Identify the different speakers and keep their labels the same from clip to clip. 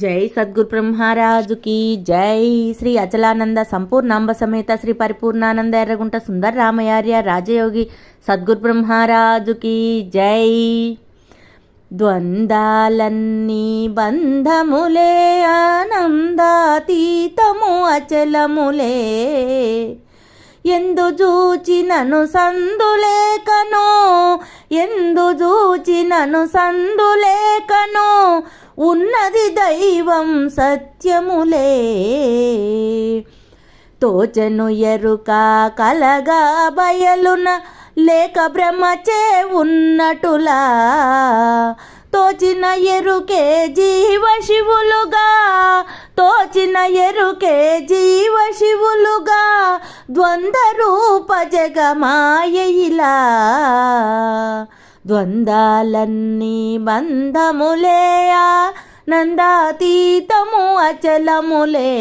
Speaker 1: జై సద్గురు బ్రహ్మరాజుకి జై. శ్రీ అచలానంద సంపూర్ణాంబ సమేత శ్రీ పరిపూర్ణానంద ఎర్రగుంట సుందర రామయార్య రాజయోగి సద్గురు బ్రహ్మరాజుకి జై. ద్వందాలన్నీ బంధములే ఆనందాతీతము అచలములే. ఎందు చూచినను సందులేకను ఎందు చూచినను సందులేకను ఉన్నది దైవం సత్యములే. తోచను ఎరుక కలగా బయలున లేక బ్రహ్మచే ఉన్నటులా. తోచిన ఎరుకే జీవ శివులుగా తోచిన ఎరుకే జీవ శివులుగా ద్వంద్వ రూప జగమాయ ఇలా. ద్వందాలన్నీ బంధములేయా నందాతీతము అచలములే.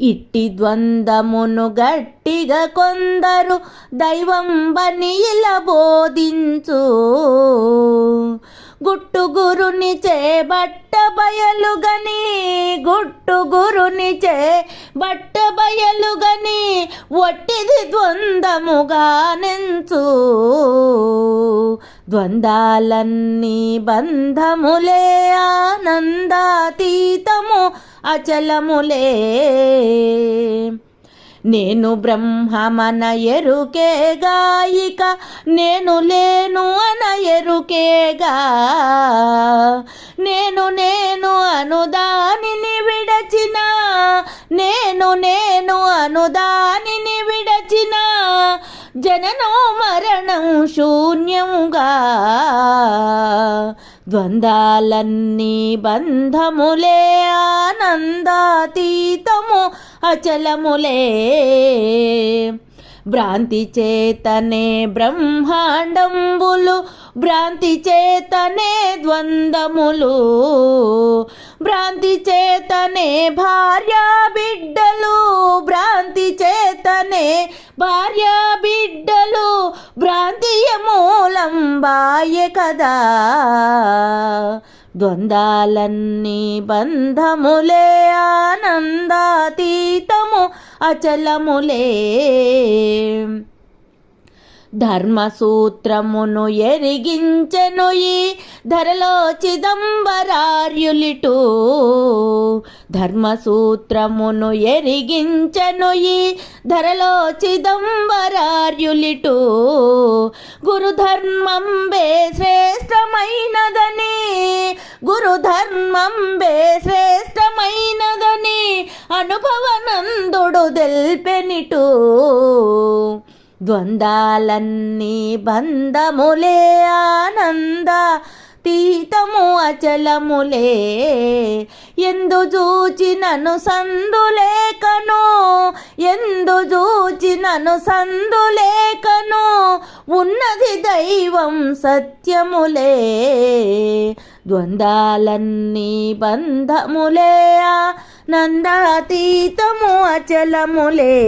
Speaker 1: ఇట్టి ద్వందమును గట్టిగా కొందరు దైవం ఇలా బోధించు. గుట్టు గురుని చే బట్ట బయలుగని గుట్టు గురుని చే బట్ట బయలుగని ఒట్టిది ద్వందముగా నెంచు. ద్వందాలన్నీ బంధములే ఆనందాతీతము అచలములే. నేను బ్రహ్మమన ఎరుకే గాయిక నేను లేను అన ఎరుకేగా నేను నేను అనుదానిని విడచిన నేను నేను అనుదాని జననో మరణం శూన్యముగా ద్వందాలన్నీ బంధములే ఆనందాతీతము అచలములే. భ్రాంతి చేతనే బ్రహ్మాండంబులు భ్రాంతి చేతనే ద్వందములు. భ్రాంతి చేతనే భార్య బిడ్డలు భ్రాంతియ మూలంబాయ కదా. ద్వందాలన్నీ బంధములే ఆనందాతీతము అచలములే. ధర్మసూత్రమును ఎరిగించెను ఈ ధరలో చిదంబరార్యులిటు. ధర్మసూత్రమును ఎరిగించను ఈ ధరలో చిదంబరార్యులిటు. గురుధర్మంబే శ్రేష్టమైనదని గురుధర్మంబే శ్రేష్టమైనదని అనుభవనందుడు తెల్పెనిటు ద్వందాలన్నీ బంధములే ఆనంద తీతము అచలములే. ఎందు చూచినను సందులేకను ఎందు చూచినను సందులేకను ఉన్నది దైవం సత్యములే. ద్వందాలన్నీ బంధములే నందాతీతము అచలములే.